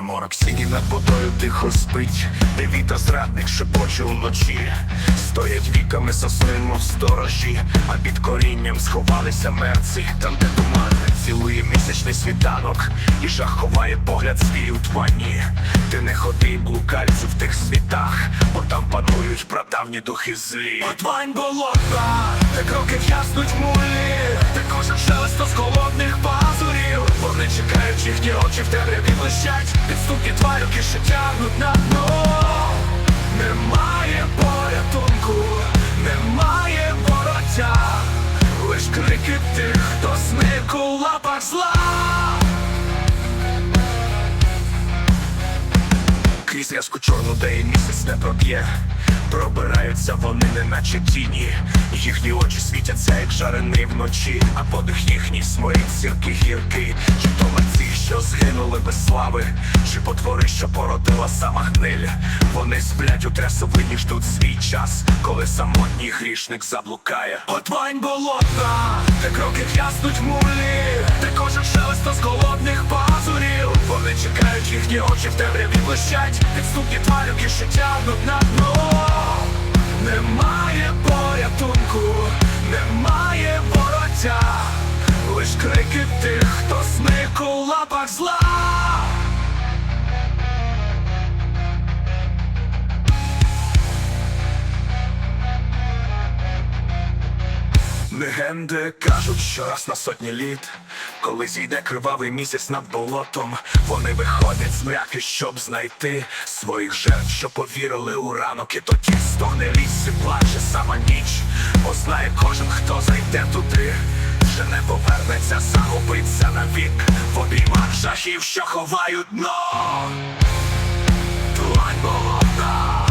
морок сіні над водою тихо спить, де віта зрадник шепоче уночі, стоять віками сосни, мов сторожі, а під корінням сховалися мерці, там, де туман цілує місячний світанок, і жах ховає погляд свій у тьмані. Ти не ходи, блукальцю в тих світах, бо там панують прадавні духи злі. Отвань болота, де кроки в'язнуть мулі, де кожен шелесто з холодних Вони чекають, їхні очі в темряві блищать, підступні тварюки, що тягнуть на дно. Немає порятунку, немає вороття, лиш крики тих, хто зник у лапах зла. Крізь зв'язку чорну, де і місяць не проб'є Пробираються вони, неначе тіні. Їхні очі світяться, як жарений вночі. А подих їхній сморід сірки гірки. Чи то мерці, що згинули без слави. Чи потвори, що породила сама гниль. Вони сплять у трясовині, ждуть свій час Коли самотній грішник заблукає. Отвань болота, де кроки в'язнуть мулі. Де кожен шелесто з голодних пазурів. Вони чекають, їхні очі в темряві блищать. Підступні тварюки, що тягнуть на дно. Немає порятунку, немає вороття Лиш крики тих, хто зник у лапах зла. Легенди кажуть, що раз на сотні літ, коли зійде кривавий місяць над болотом, вони виходять з мряки, щоб знайти своїх жертв, що повірили у ранок, і тоді стогне ліс і плаче сама ніч, бо знає кожен, хто зайде туди, вже не повернеться, загубиться навік. В обіймах жахів, що ховають дно. Тлань болота,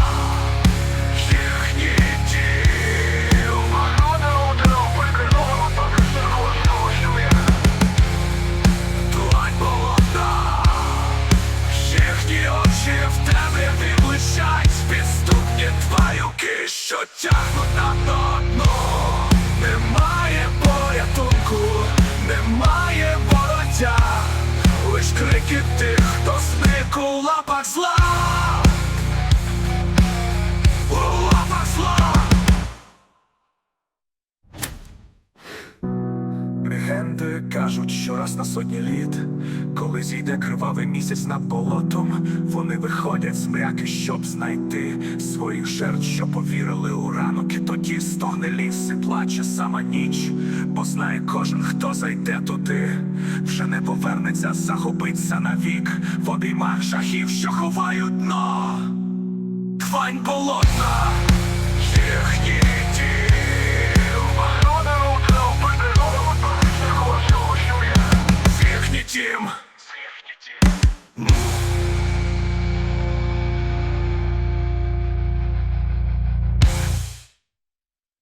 їхні діл. Тлань болота, їхні очі в темряві блищать. Підступні тварюки, що тягнуть на дно Крики тих, хто зник у лапах зла кажуть, що раз на сотні літ, коли зійде кривавий місяць над болотом, вони виходять з мряки, щоб знайти своїх жертв, що повірили у ранок, і тоді стогне ліс і плаче сама ніч, бо знає кожен, хто зайде туди, вже не повернеться, загубиться навік. В обіймах жахів, що ховають дно. Твань болотна